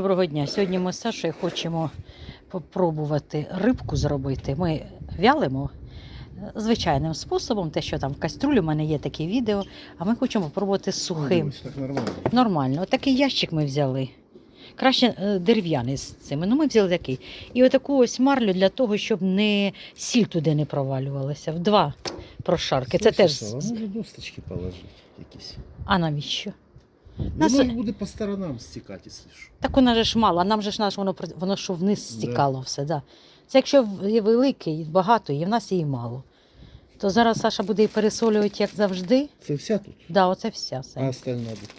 Доброго дня. Сьогодні ми з Сашою хочемо попробувати рибку зробити. Ми вялимо е, звичайним способом, те, що там в каструлі, у мене є таке відео, а ми хочемо попробувати сухим. Ось так нормально. Нормально. Отакий ящик ми взяли. Краще е, дерев'яний з цими. Ну, ми взяли такий. І отаку ось марлю для того, щоб не сіль туди не провалювалася. В два прошарки. Це теж. Сава, Може досточки положити якісь. А навіщо? Нас- Воно буде по сторонам стікати, якщо що. Так вона же ж мало, а нам же ж наш воно воно що вниз Да. стікало все. Да. Це якщо є великий, багато, і в нас її мало. То зараз Саша буде і пересолювати, як завжди. Це вся тут? Да, оце вся. А Сань. остальна буде?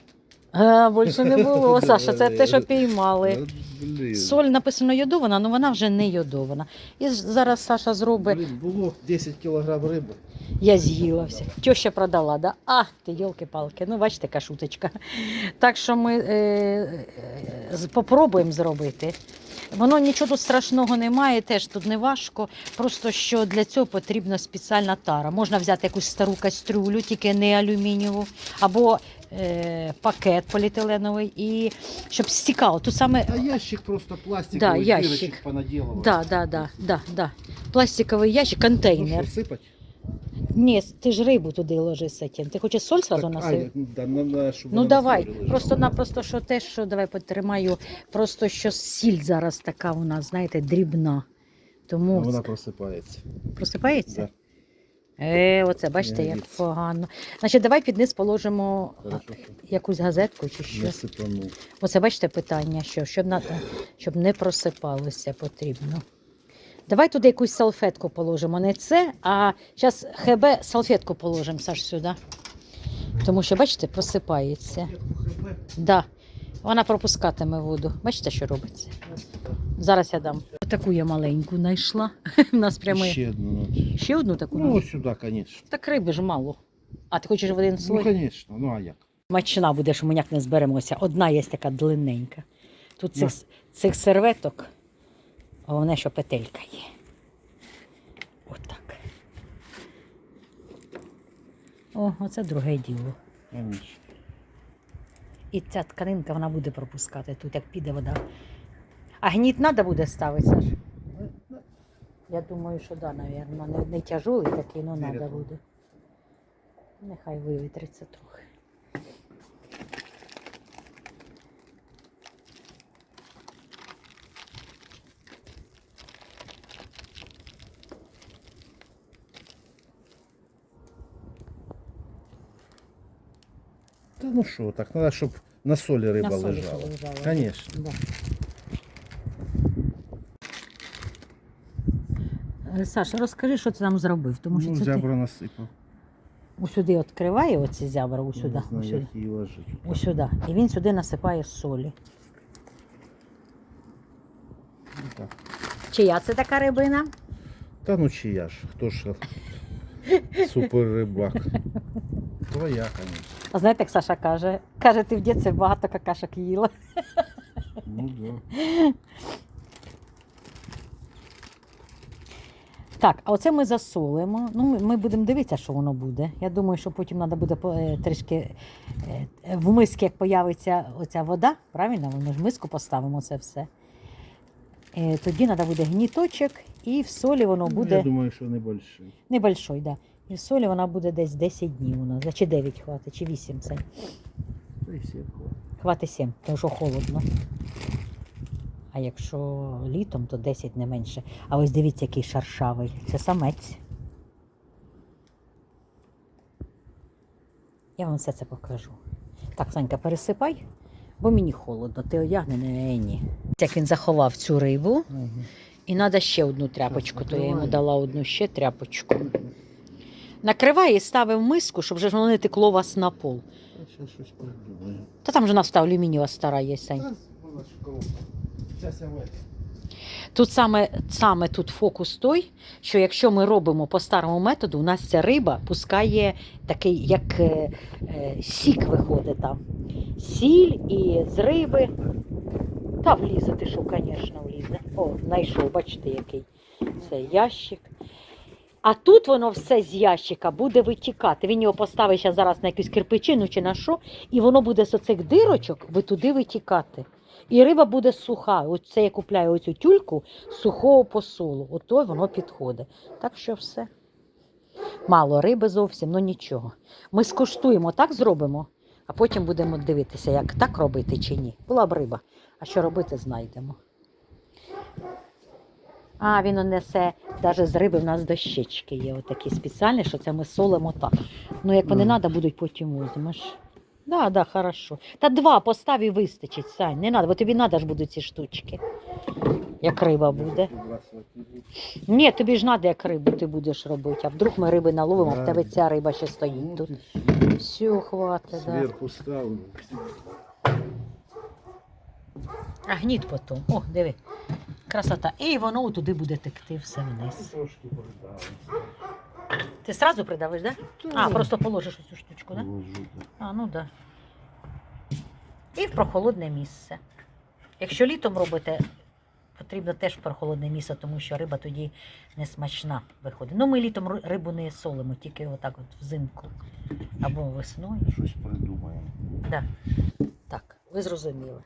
А, більше не було, Саша, це те, що піймали. Ну, Блін. Соль написано йодована, але вона вже не йодована. І зараз Саша зробить, Блін, було 10 кілограм риби. я з'їла все. Тьоща продала, да? А, ти йолки-палки, ну бачите, яка шуточка. Так що ми е, е, попробуємо зробити. Воно нічого тут страшного немає, теж тут не важко. Просто що для цього потрібна спеціальна тара. Можна взяти якусь стару кастрюлю, тільки не алюмінієву, або е, пакет поліетиленовий, і щоб стікало. Тут саме А ящик просто пластиковий, Да, ящик. дырочек. Да, да, да, да, да. Пластиковий ящик, Ну контейнер. що. Ні, ти ж рибу туди ложи Сатін. Ти хочеш соль сразу Так, а, насипати? да, щоб Ну вона давай. столі лежала. Просто-напросто, що те, що давай потримаю, просто що сіль зараз така у нас, знаєте, дрібна. Тому Вона це- просипається. просипається? Да. Е, оце бачите, як погано. Значить, давай під низ положимо Хорошо, що якусь газетку чи що. не сипанув. Оце бачите питання, що щоб, на, щоб не просипалося потрібно. Давай туди якусь салфетку положимо. Не це, а зараз ХБ салфетку положимо, Саш, сюди. Тому що, бачите, просипається. Да. Вона пропускатиме воду. Бачите, що робиться? Зараз я дам. Таку я маленьку знайшла. У нас прямо. Ще одну. надо. Ще одну таку. Ну, ось сюди, звісно. Так риби ж мало. А ти хочеш в один Ну, слой? звісно, ну а як? Мачна буде, що ми ніяк не зберемося. Одна є така длинненька. Тут цих, цих серветок, головне, що петелька є. Отак. О, оце друге діло. Конечно. І ця тканинка вона буде пропускати тут, як піде вода. А гніт треба буде ставити, Саш? Я думаю, що да, мабуть. Не, не тяжолий такий, але треба буде. Нехай вивітриться трохи. Та ну що, так, треба, щоб на солі риба На солі лежала. лежала. Конечно. Да. Саша, розкажи, що ти там зробив, тому що ну, це зябро насипав. усюди відкриває оці зябра, усюди, Не знаю, усюди, як її усюди. І він сюди насипає солі. Ну, так. Чия це така рибина? Та ну чия ж, хто ж супер рибак. Твоя, конечно. А знаєте, як Саша каже? Каже, ти в дітстві багато какашок їла. Ну да. Так, а оце ми засолимо. Ну, ми, ми будемо дивитися, що воно буде. Я думаю, що потім треба буде е, трішки е, в миски, як появиться оця вода, правильно? Ми ж в миску поставимо це все. Е, Тоді треба буде гніточок, і в солі воно Ну, буде Я думаю, що небольший. небольшой, да. І в солі вона буде десь 10 днів у нас, чи 9 хватить, чи 8 це. Хватить 7, тому що холодно. А якщо літом, то 10 не менше. А ось дивіться, який шаршавий. Це самець. Я вам все це покажу. Так, Санька, пересипай, бо мені холодно. Ти одягнений, а ні. Як він заховав цю рибу, і треба ще одну тряпочку, то я йому дала одну ще тряпочку. Накривай і ставив миску, щоб вже воно не текло вас на пол. Та там же у нас та алюмінієва стара є, Сань. Тут саме, саме тут фокус той, що якщо ми робимо по старому методу, у нас ця риба пускає такий, як е, е, сік виходить там. Сіль і з риби. Та влізе, ти що, звісно, влізе. О, знайшов, бачите, який це ящик. А тут воно все з ящика буде витікати. Він його поставить зараз на якусь кирпичину чи на що, і воно буде з оцих дирочок туди витікати. І риба буде суха. Оце я купляю оцю тюльку сухого посолу. Ото воно підходить. Так що все. Мало риби зовсім, ну нічого. Ми скуштуємо, так зробимо, а потім будемо дивитися, як так робити чи ні. Була б риба. А що робити, знайдемо. А, він несе навіть з риби в нас дощечки є, отакі спеціальні, що це ми солимо так. Ну, як вони треба, будуть потім візьмеш. Да, да, хорошо. Та два постав і вистачить, Сань. Не треба, бо тобі треба ж будуть ці штучки. Як риба буде. Ні, тобі ж треба, як рибу ти будеш робити. А вдруг ми риби наловимо, а в тебе ця риба ще стоїть тут. Все, хватить, да. Сверху ставлю. А гніт потім. О, диви. Красота. І воно туди буде текти все вниз. Трошки. Ти сразу придавиш, так? Да? А, просто положиш оцю штучку, так? Да? А, ну так. Да. І в прохолодне місце. Якщо літом робите, потрібно теж в прохолодне місце, тому що риба тоді не смачна виходить. Ну, ми літом рибу не солимо, тільки отак от взимку або весною. Щось придумаємо. Да. Так, ви зрозуміли.